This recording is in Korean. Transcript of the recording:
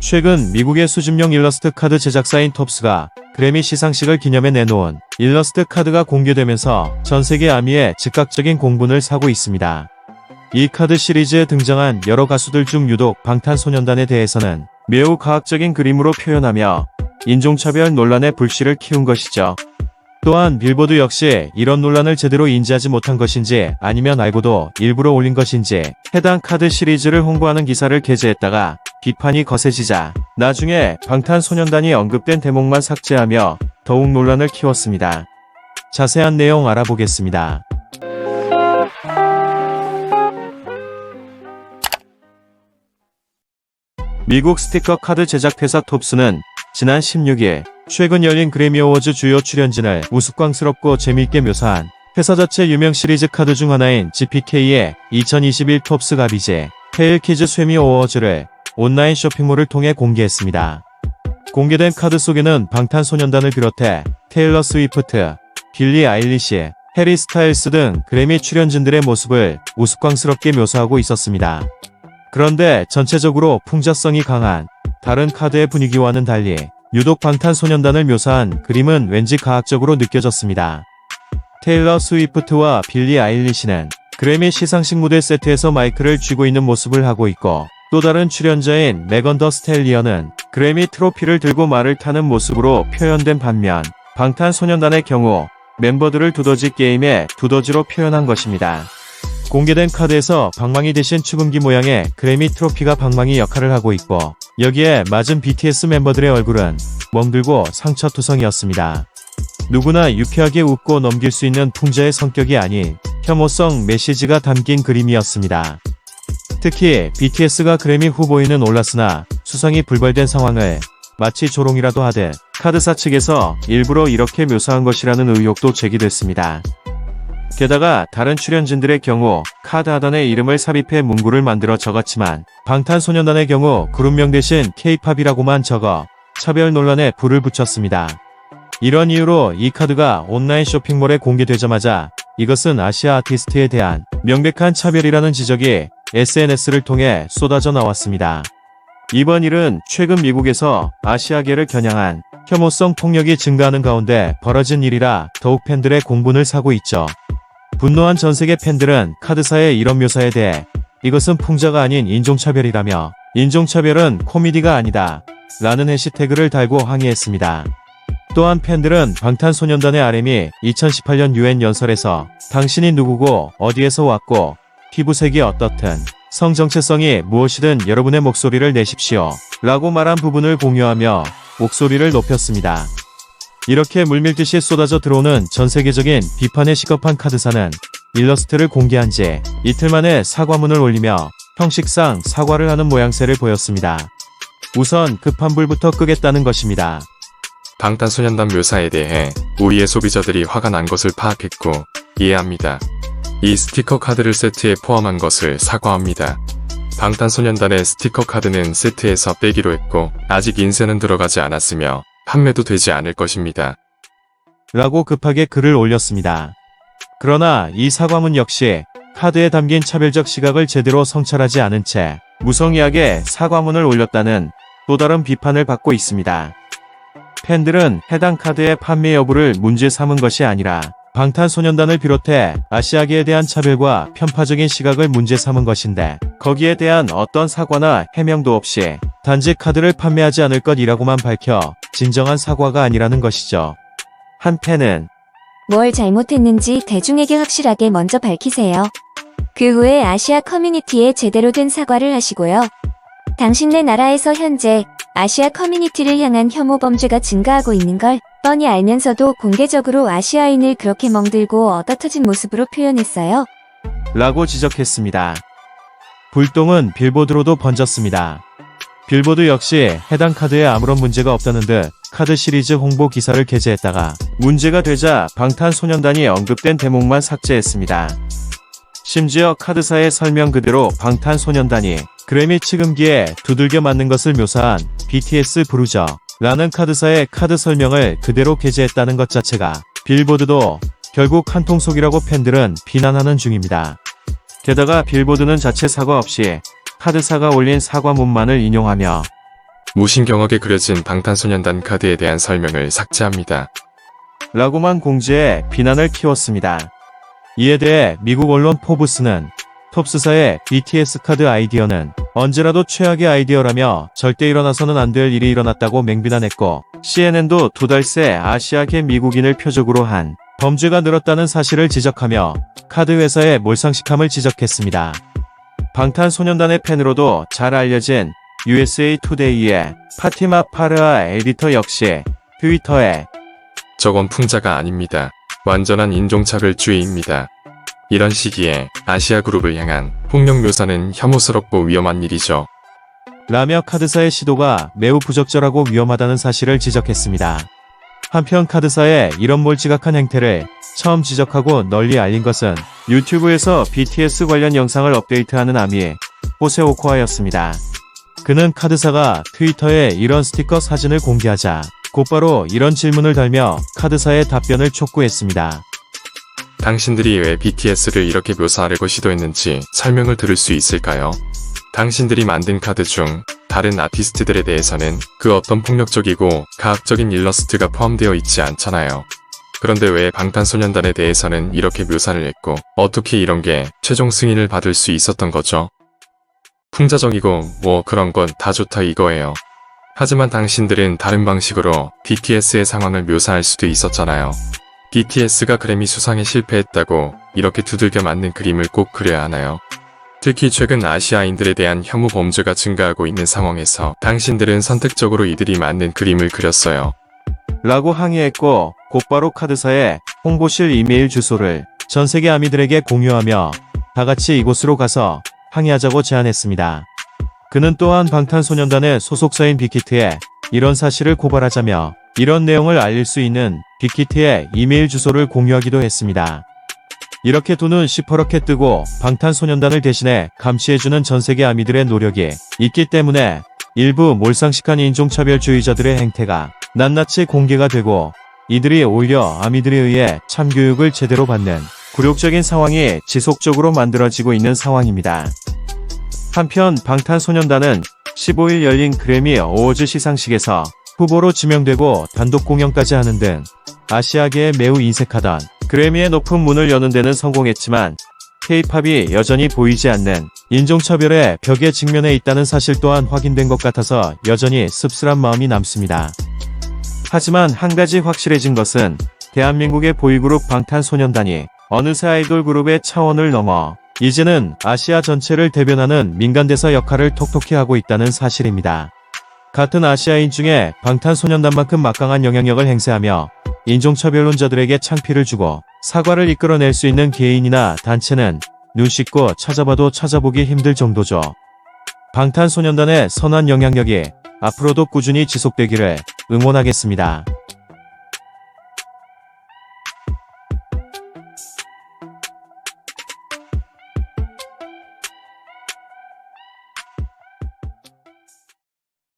최근 미국의 수집용 일러스트 카드 제작사인 톱스가 그래미 시상식을 기념해 내놓은 일러스트 카드가 공개되면서 전 세계 아미의 즉각적인 공분을 사고 있습니다. 이 카드 시리즈에 등장한 여러 가수들 중 유독 방탄소년단에 대해서는 매우 과학적인 그림으로 표현하며 인종차별 논란의 불씨를 키운 것이죠. 또한 빌보드 역시 이런 논란을 제대로 인지하지 못한 것인지 아니면 알고도 일부러 올린 것인지 해당 카드 시리즈를 홍보하는 기사를 게재했다가 비판이 거세지자 나중에 방탄소년단이 언급된 대목만 삭제하며 더욱 논란을 키웠습니다. 자세한 내용 알아보겠습니다. 미국 스티커 카드 제작 회사 톱스는 지난 16일 최근 열린 그래미 어워즈 주요 출연진을 우스꽝스럽고 재미있게 묘사한 회사 자체 유명 시리즈 카드 중 하나인 GPK의 2021 톱스 가비제 테일 키즈 쇠미 어워즈를 온라인 쇼핑몰을 통해 공개했습니다. 공개된 카드 속에는 방탄소년단을 비롯해 테일러 스위프트, 빌리 아일리시, 해리 스타일스 등 그래미 출연진들의 모습을 우스꽝스럽게 묘사하고 있었습니다. 그런데 전체적으로 풍자성이 강한 다른 카드의 분위기와는 달리 유독 방탄소년단을 묘사한 그림은 왠지 과학적으로 느껴졌습니다. 테일러 스위프트와 빌리 아일리시는 그래미 시상식 무대 세트에서 마이크를 쥐고 있는 모습을 하고 있고 또 다른 출연자인 메건 더 스텔리언은 그래미 트로피를 들고 말을 타는 모습으로 표현된 반면 방탄소년단의 경우 멤버들을 두더지 게임에 두더지로 표현한 것입니다. 공개된 카드에서 방망이 대신 축음기 모양의 그래미 트로피가 방망이 역할을 하고 있고 여기에 맞은 BTS 멤버들의 얼굴은 멍들고 상처투성이었습니다. 누구나 유쾌하게 웃고 넘길 수 있는 풍자의 성격이 아닌 혐오성 메시지가 담긴 그림이었습니다. 특히 BTS가 그래미 후보에는 올랐으나 수상이 불발된 상황을 마치 조롱이라도 하듯 카드사 측에서 일부러 이렇게 묘사한 것이라는 의혹도 제기됐습니다. 게다가 다른 출연진들의 경우 카드 하단에 이름을 삽입해 문구를 만들어 적었지만 방탄소년단의 경우 그룹명 대신 K-팝이라고만 적어 차별 논란에 불을 붙였습니다. 이런 이유로 이 카드가 온라인 쇼핑몰에 공개되자마자 이것은 아시아 아티스트에 대한 명백한 차별이라는 지적이 SNS를 통해 쏟아져 나왔습니다. 이번 일은 최근 미국에서 아시아계를 겨냥한 혐오성 폭력이 증가하는 가운데 벌어진 일이라 더욱 팬들의 공분을 사고 있죠. 분노한 전 세계 팬들은 카드사의 이런 묘사에 대해 이것은 풍자가 아닌 인종차별이라며 인종차별은 코미디가 아니다 라는 해시태그를 달고 항의했습니다. 또한 팬들은 방탄소년단의 RM이 2018년 유엔 연설에서 당신이 누구고 어디에서 왔고 피부색이 어떻든 성 정체성이 무엇이든 여러분의 목소리를 내십시오 라고 말한 부분을 공유하며 목소리를 높였습니다. 이렇게 물밀듯이 쏟아져 들어오는 전 세계적인 비판에 시겁한 카드사는 일러스트를 공개한 지 이틀 만에 사과문을 올리며 형식상 사과를 하는 모양새를 보였습니다. 우선 급한 불부터 끄겠다는 것입니다. 방탄소년단 묘사에 대해 우리의 소비자들이 화가 난 것을 파악했고 이해합니다. 이 스티커 카드를 세트에 포함한 것을 사과합니다. 방탄소년단의 스티커 카드는 세트에서 빼기로 했고 아직 인쇄는 들어가지 않았으며 판매도 되지 않을 것입니다. 라고 급하게 글을 올렸습니다. 그러나 이 사과문 역시 카드에 담긴 차별적 시각을 제대로 성찰하지 않은 채 무성의하게 사과문을 올렸다는 또 다른 비판을 받고 있습니다. 팬들은 해당 카드의 판매 여부를 문제 삼은 것이 아니라 방탄소년단을 비롯해 아시아계에 대한 차별과 편파적인 시각을 문제 삼은 것인데 거기에 대한 어떤 사과나 해명도 없이 단지 카드를 판매하지 않을 것이라고만 밝혀 진정한 사과가 아니라는 것이죠. 한 팬은 뭘 잘못했는지 대중에게 확실하게 먼저 밝히세요. 그 후에 아시아 커뮤니티에 제대로 된 사과를 하시고요. 당신네 나라에서 현재 아시아 커뮤니티를 향한 혐오 범죄가 증가하고 있는 걸 뻔히 알면서도 공개적으로 아시아인을 그렇게 멍들고 얻어터진 모습으로 표현했어요. 라고 지적했습니다. 불똥은 빌보드로도 번졌습니다. 빌보드 역시 해당 카드에 아무런 문제가 없다는 듯 카드 시리즈 홍보 기사를 게재했다가 문제가 되자 방탄소년단이 언급된 대목만 삭제했습니다. 심지어 카드사의 설명 그대로 방탄소년단이 그래미 측음기에 두들겨 맞는 것을 묘사한 BTS 브루저 라는 카드사의 카드 설명을 그대로 게재했다는 것 자체가 빌보드도 결국 한통속이라고 팬들은 비난하는 중입니다. 게다가 빌보드는 자체 사과 없이 카드사가 올린 사과문만을 인용하며 무신경하게 그려진 방탄소년단 카드에 대한 설명을 삭제합니다. 라고만 공지해 비난을 키웠습니다. 이에 대해 미국 언론 포브스는 톱스사의 BTS 카드 아이디어는 언제라도 최악의 아이디어라며 절대 일어나서는 안 될 일이 일어났다고 맹비난했고 CNN도 두 달 새 아시아계 미국인을 표적으로 한 범죄가 늘었다는 사실을 지적하며 카드 회사의 몰상식함을 지적했습니다. 방탄소년단의 팬으로도 잘 알려진 USA 투데이의 파티마 파르아 에디터 역시 트위터에 저건 풍자가 아닙니다. 완전한 인종차별주의입니다. 이런 시기에 아시아 그룹을 향한 폭력 묘사는 혐오스럽고 위험한 일이죠. 라며 카드사의 시도가 매우 부적절하고 위험하다는 사실을 지적했습니다. 한편 카드사의 이런 몰지각한 행태를 처음 지적하고 널리 알린 것은 유튜브에서 BTS 관련 영상을 업데이트하는 아미 호세오코아였습니다. 그는 카드사가 트위터에 이런 스티커 사진을 공개하자 곧바로 이런 질문을 달며 카드사의 답변을 촉구했습니다. 당신들이 왜 BTS를 이렇게 묘사하려고 시도했는지 설명을 들을 수 있을까요? 당신들이 만든 카드 중 다른 아티스트들에 대해서는 그 어떤 폭력적이고 가학적인 일러스트가 포함되어 있지 않잖아요. 그런데 왜 방탄소년단에 대해서는 이렇게 묘사를 했고 어떻게 이런 게 최종 승인을 받을 수 있었던 거죠? 풍자적이고 뭐 그런 건 다 좋다 이거예요. 하지만 당신들은 다른 방식으로 BTS의 상황을 묘사할 수도 있었잖아요. BTS가 그래미 수상에 실패했다고 이렇게 두들겨 맞는 그림을 꼭 그려야 하나요? 특히 최근 아시아인들에 대한 혐오 범죄가 증가하고 있는 상황에서 당신들은 선택적으로 이들이 맞는 그림을 그렸어요. 라고 항의했고 곧바로 카드사의 홍보실 이메일 주소를 전 세계 아미들에게 공유하며 다 같이 이곳으로 가서 항의하자고 제안했습니다. 그는 또한 방탄소년단의 소속사인 빅히트에 이런 사실을 고발하자며 이런 내용을 알릴 수 있는 빅히트의 이메일 주소를 공유하기도 했습니다. 이렇게 두눈 시퍼렇게 뜨고 방탄소년단을 대신해 감시해주는 전 세계 아미들의 노력이 있기 때문에 일부 몰상식한 인종차별주의자들의 행태가 낱낱이 공개가 되고 이들이 오히려 아미들에 의해 참교육을 제대로 받는 굴욕적인 상황이 지속적으로 만들어지고 있는 상황입니다. 한편 방탄소년단은 15일 열린 그래미 어워즈 시상식에서 후보로 지명되고 단독 공연까지 하는 등 아시아계에 매우 인색하던 그래미의 높은 문을 여는 데는 성공했지만 K-팝이 여전히 보이지 않는 인종차별의 벽에 직면해 있다는 사실 또한 확인된 것 같아서 여전히 씁쓸한 마음이 남습니다. 하지만 한 가지 확실해진 것은 대한민국의 보이그룹 방탄소년단이 어느새 아이돌 그룹의 차원을 넘어 이제는 아시아 전체를 대변하는 민간대사 역할을 톡톡히 하고 있다는 사실입니다. 같은 아시아인 중에 방탄소년단만큼 막강한 영향력을 행사하며 인종차별론자들에게 창피를 주고 사과를 이끌어낼 수 있는 개인이나 단체는 눈 씻고 찾아봐도 찾아보기 힘들 정도죠. 방탄소년단의 선한 영향력이 앞으로도 꾸준히 지속되기를 응원하겠습니다.